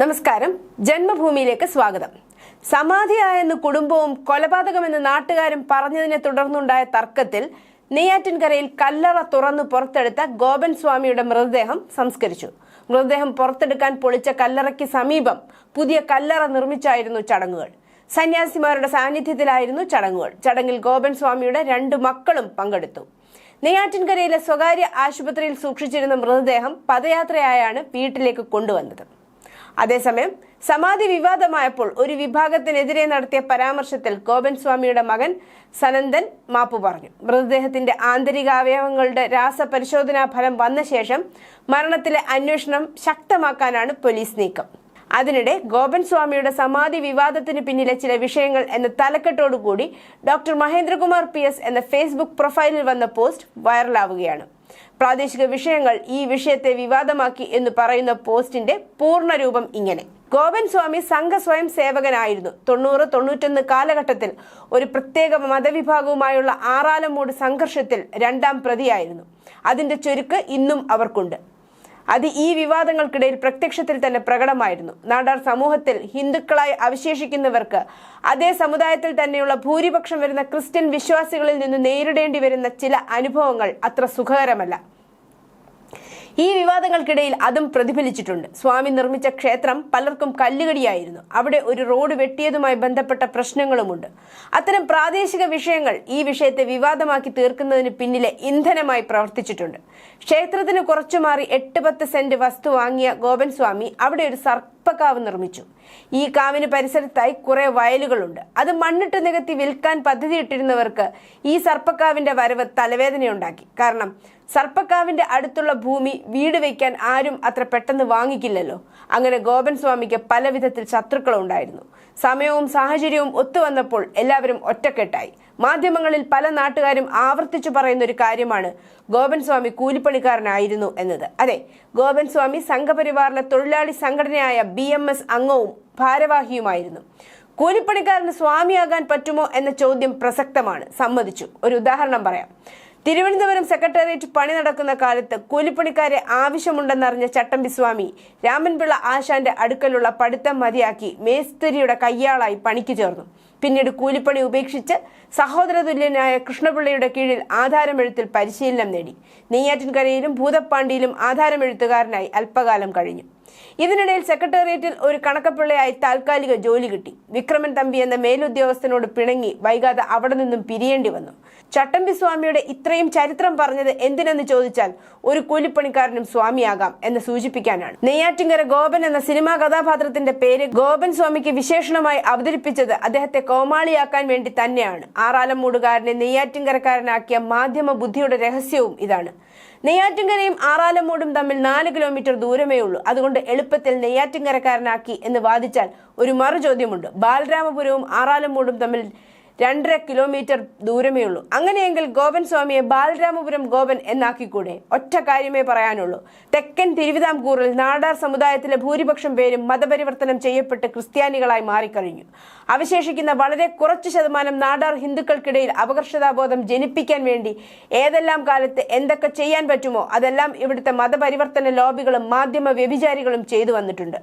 നമസ്കാരം. ജന്മഭൂമിയിലേക്ക് സ്വാഗതം. സമാധിയായെന്ന് കുടുംബവും കൊലപാതകമെന്ന് നാട്ടുകാരും പറഞ്ഞതിനെ തുടർന്നുണ്ടായ തർക്കത്തിൽ നെയ്യാറ്റിൻകരയിൽ കല്ലറ തുറന്നു പുറത്തെടുത്ത ഗോപൻ സ്വാമിയുടെ മൃതദേഹം സംസ്കരിച്ചു. മൃതദേഹം പുറത്തെടുക്കാൻ പൊളിച്ച കല്ലറയ്ക്ക് സമീപം പുതിയ കല്ലറ നിർമ്മിച്ചായിരുന്നു ചടങ്ങുകൾ. സന്യാസിമാരുടെ സാന്നിധ്യത്തിലായിരുന്നു ചടങ്ങുകൾ. ചടങ്ങിൽ ഗോപൻ സ്വാമിയുടെ രണ്ട് മക്കളും പങ്കെടുത്തു. നെയ്യാറ്റിൻകരയിലെ സ്വകാര്യ ആശുപത്രിയിൽ സൂക്ഷിച്ചിരുന്ന മൃതദേഹം പദയാത്രയായാണ് വീട്ടിലേക്ക് കൊണ്ടുവന്നത്. അതേസമയം സമാധി വിവാദമായപ്പോൾ ഒരു വിഭാഗത്തിനെതിരെ നടത്തിയ പരാമർശത്തിൽ ഗോപൻ സ്വാമിയുടെ മകൻ സനന്ദൻ മാപ്പു പറഞ്ഞു. മൃതദേഹത്തിന്റെ ആന്തരിക അവയവങ്ങളുടെ രാസപരിശോധനാ ഫലം വന്ന ശേഷം മരണത്തിലെ അന്വേഷണം ശക്തമാക്കാനാണ് പോലീസ് നീക്കം. അതിനിടെ ഗോപൻ സ്വാമിയുടെ സമാധി വിവാദത്തിന് പിന്നിലെ ചില വിഷയങ്ങൾ എന്ന തലക്കെട്ടോടുകൂടി ഡോക്ടർ മഹേന്ദ്രകുമാർ പി എസ് എന്ന ഫേസ്ബുക്ക് പ്രൊഫൈലിൽ വന്ന പോസ്റ്റ് വൈറലാവുകയാണ്. പ്രാദേശിക വിഷയങ്ങൾ ഈ വിഷയത്തെ വിവാദമാക്കി എന്ന് പറയുന്ന പോസ്റ്റിന്റെ പൂർണരൂപം ഇങ്ങനെ. ഗോപൻ സ്വാമി സംഘ സ്വയം സേവകനായിരുന്നു. തൊണ്ണൂറ് തൊണ്ണൂറ്റൊന്ന് കാലഘട്ടത്തിൽ ഒരു പ്രത്യേക മതവിഭാഗവുമായുള്ള ആറാലമൂട് സംഘർഷത്തിൽ രണ്ടാം പ്രതിയായിരുന്നു. അതിന്റെ ചുരുക്ക് ഇന്നും അവർക്കുണ്ട്. അത് ഈ വിവാദങ്ങൾക്കിടയിൽ പ്രത്യക്ഷത്തിൽ തന്നെ പ്രകടമായിരുന്നു. നാടാർ സമൂഹത്തിൽ ഹിന്ദുക്കളായി അവശേഷിക്കുന്നവർക്ക് അതേ സമുദായത്തിൽ തന്നെയുള്ള ഭൂരിപക്ഷം വരുന്ന ക്രിസ്ത്യൻ വിശ്വാസികളിൽ നിന്ന് നേരിടേണ്ടി വരുന്ന ചില അനുഭവങ്ങൾ അത്ര സുഖകരമല്ല. ഈ വിവാദങ്ങൾക്കിടയിൽ അതും പ്രതിഫലിച്ചിട്ടുണ്ട്. സ്വാമി നിർമ്മിച്ച ക്ഷേത്രം പലർക്കും കല്ലുകടിയായിരുന്നു. അവിടെ ഒരു റോഡ് വെട്ടിയതുമായി ബന്ധപ്പെട്ട പ്രശ്നങ്ങളുമുണ്ട്. അത്തരം പ്രാദേശിക വിഷയങ്ങൾ ഈ വിഷയത്തെ വിവാദമാക്കി തീർക്കുന്നതിന് പിന്നിലെ ഇന്ധനമായി പ്രവർത്തിച്ചിട്ടുണ്ട്. ക്ഷേത്രത്തിന് കുറച്ചു മാറി എട്ട് പത്ത് സെന്റ് വസ്തു വാങ്ങിയ ഗോപൻ സ്വാമി അവിടെ ഒരു സർപ്പക്കാവ് നിർമ്മിച്ചു. ഈ കാവിന് പരിസരത്തായി കുറെ വയലുകളുണ്ട്. അത് മണ്ണിട്ട് നികത്തി വിൽക്കാൻ പദ്ധതിയിട്ടിരുന്നവർക്ക് ഈ സർപ്പക്കാവിന്റെ വരവ് തലവേദനയുണ്ടാക്കി. കാരണം സർപ്പക്കാവിന്റെ അടുത്തുള്ള ഭൂമി വീട് വയ്ക്കാൻ ആരും അത്ര പെട്ടെന്ന് വാങ്ങിക്കില്ലല്ലോ. അങ്ങനെ ഗോപൻ സ്വാമിക്ക് പല വിധത്തിൽ ശത്രുക്കളുണ്ടായിരുന്നു. സമയവും സാഹചര്യവും ഒത്തുവന്നപ്പോൾ എല്ലാവരും ഒറ്റക്കെട്ടായി. മാധ്യമങ്ങളിൽ പല നാട്ടുകാരും ആവർത്തിച്ചു പറയുന്ന ഒരു കാര്യമാണ് ഗോപൻ സ്വാമി കൂലിപ്പണിക്കാരനായിരുന്നു എന്നത്. അതെ ഗോപൻ സ്വാമി സംഘപരിവാറിലെ തൊഴിലാളി സംഘടനയായ ബി എം എസ് അംഗവും ഭാരവാഹിയുമായിരുന്നു. കൂലിപ്പണിക്കാരന് സ്വാമിയാകാൻ പറ്റുമോ എന്ന ചോദ്യം പ്രസക്തമാണ്. സമ്മതിച്ചു. ഒരു ഉദാഹരണം പറയാം. തിരുവനന്തപുരം സെക്രട്ടേറിയറ്റ് പണി നടക്കുന്ന കാലത്ത് കൂലിപ്പണിക്കാരെ ആവശ്യമുണ്ടെന്നറിഞ്ഞ ചട്ടമ്പിസ്വാമി രാമൻപിള്ള ആശാന്റെ അടുക്കലുള്ള പഠിത്തം മതിയാക്കി മേസ്തിരിയുടെ കയ്യാളായി പണിക്ക് ചേർന്നു. പിന്നീട് കൂലിപ്പണി ഉപേക്ഷിച്ച് സഹോദരതുല്യനായ കൃഷ്ണപിള്ളയുടെ കീഴിൽ ആധാരമെഴുത്തിൽ പരിശീലനം നേടി. നെയ്യാറ്റിൻകരയിലും ഭൂതപ്പാണ്ടിയിലും ആധാരമെഴുത്തുകാരനായി അല്പകാലം കഴിഞ്ഞു. ഇതിനിടയിൽ സെക്രട്ടേറിയറ്റിൽ ഒരു കണക്കപ്പിള്ളയായി താൽക്കാലിക ജോലി കിട്ടി. വിക്രമൻ തമ്പി എന്ന മേലുദ്യോഗസ്ഥനോട് പിണങ്ങി വൈകാതെ അവിടെ നിന്നും പിരിയേണ്ടി വന്നു. ചട്ടമ്പി സ്വാമിയുടെ ഇത്രയും ചരിത്രം പറഞ്ഞത് എന്തിനെന്ന് ചോദിച്ചാൽ ഒരു കൂലിപ്പണിക്കാരനും സ്വാമിയാകാം എന്ന് സൂചിപ്പിക്കാനാണ്. നെയ്യാറ്റിങ്കര ഗോപൻ എന്ന സിനിമാ കഥാപാത്രത്തിന്റെ പേര് ഗോപൻ സ്വാമിക്ക് വിശേഷണമായി അവതരിപ്പിച്ചത് അദ്ദേഹത്തെ കോമാളിയാക്കാൻ വേണ്ടി തന്നെയാണ്. ആറാലമ്മൂടുകാരനെ നെയ്യാറ്റിങ്കരക്കാരനാക്കിയ മാധ്യമ ബുദ്ധിയുടെ രഹസ്യവും ഇതാണ്. നെയ്യാറ്റിങ്കരയും ആറാലമ്മൂടും തമ്മിൽ നാല് കിലോമീറ്റർ ദൂരമേ ഉള്ളൂ. അതുകൊണ്ട് എളുപ്പത്തിൽ നെയ്യാറ്റിങ്കരക്കാരനാക്കി എന്ന് വാദിച്ചാൽ ഒരു മറുചോദ്യമുണ്ട്. ബാലരാമപുരവും ആറാലമ്മൂടും തമ്മിൽ രണ്ടര കിലോമീറ്റർ ദൂരമേ ഉള്ളൂ. അങ്ങനെയെങ്കിൽ ഗോപൻ സ്വാമിയെ ബാലരാമപുരം ഗോപൻ എന്നാക്കിക്കൂടെ? ഒറ്റ കാര്യമേ പറയാനുള്ളൂ. തെക്കൻ തിരുവിതാംകൂറിൽ നാടാർ സമുദായത്തിലെ ഭൂരിപക്ഷം പേരും മതപരിവർത്തനം ചെയ്യപ്പെട്ട് ക്രിസ്ത്യാനികളായി മാറിക്കഴിഞ്ഞു. അവശേഷിക്കുന്ന വളരെ കുറച്ച് ശതമാനം നാടാർ ഹിന്ദുക്കൾക്കിടയിൽ അപകർഷതാബോധം ജനിപ്പിക്കാൻ വേണ്ടി ഏതെല്ലാം കാലത്ത് എന്തൊക്കെ ചെയ്യാൻ പറ്റുമോ അതെല്ലാം ഇവിടുത്തെ മതപരിവർത്തന ലോബികളും മാധ്യമ വ്യഭിചാരികളും ചെയ്തു വന്നിട്ടുണ്ട്.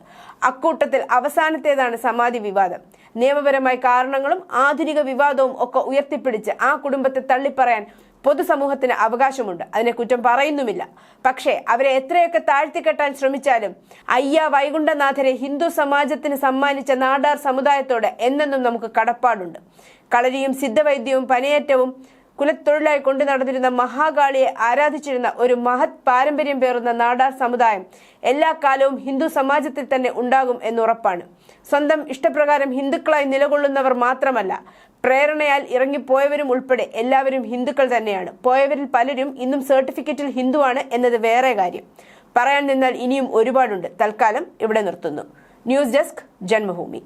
അക്കൂട്ടത്തിൽ അവസാനത്തേതാണ് സമാധി വിവാദം. നിയമപരമായ കാരണങ്ങളും ആധുനിക വിവാദവും ഒക്കെ ഉയർത്തിപ്പിടിച്ച് ആ കുടുംബത്തെ തള്ളിപ്പറയാൻ പൊതുസമൂഹത്തിന് അവകാശമുണ്ട്. അതിനെ കുറ്റം പറയുന്നുമില്ല. പക്ഷേ അവരെ എത്രയൊക്കെ താഴ്ത്തിക്കെട്ടാൻ ശ്രമിച്ചാലും അയ്യ വൈകുണ്ഠനാഥരെ ഹിന്ദു സമാജത്തിന് സമ്മാനിച്ച നാടാർ സമുദായത്തോട് എന്നെന്നും നമുക്ക് കടപ്പാടുണ്ട്. കളരിയും സിദ്ധവൈദ്യവും പനയേറ്റവും കുലത്തൊഴിലായി കൊണ്ടു നടന്നിരുന്ന മഹാകാളിയെ ആരാധിച്ചിരുന്ന ഒരു മഹത് പാരമ്പര്യം പേറുന്ന നാടാർ സമുദായം എല്ലാ കാലവും ഹിന്ദു സമാജത്തിൽ തന്നെ ഉണ്ടാകും എന്നുറപ്പാണ്. സ്വന്തം ഇഷ്ടപ്രകാരം ഹിന്ദുക്കളായി നിലകൊള്ളുന്നവർ മാത്രമല്ല പ്രേരണയാൽ ഇറങ്ങിപ്പോയവരും ഉൾപ്പെടെ എല്ലാവരും ഹിന്ദുക്കൾ തന്നെയാണ്. പോയവരിൽ പലരും ഇന്നും സർട്ടിഫിക്കറ്റിൽ ഹിന്ദുവാണ് എന്നത് വേറെ കാര്യം. പറയാൻ നിന്നാൽ ഇനിയും ഒരുപാടുണ്ട്. തൽക്കാലം ഇവിടെ നിർത്തുന്നു. News desk Janmabhumi.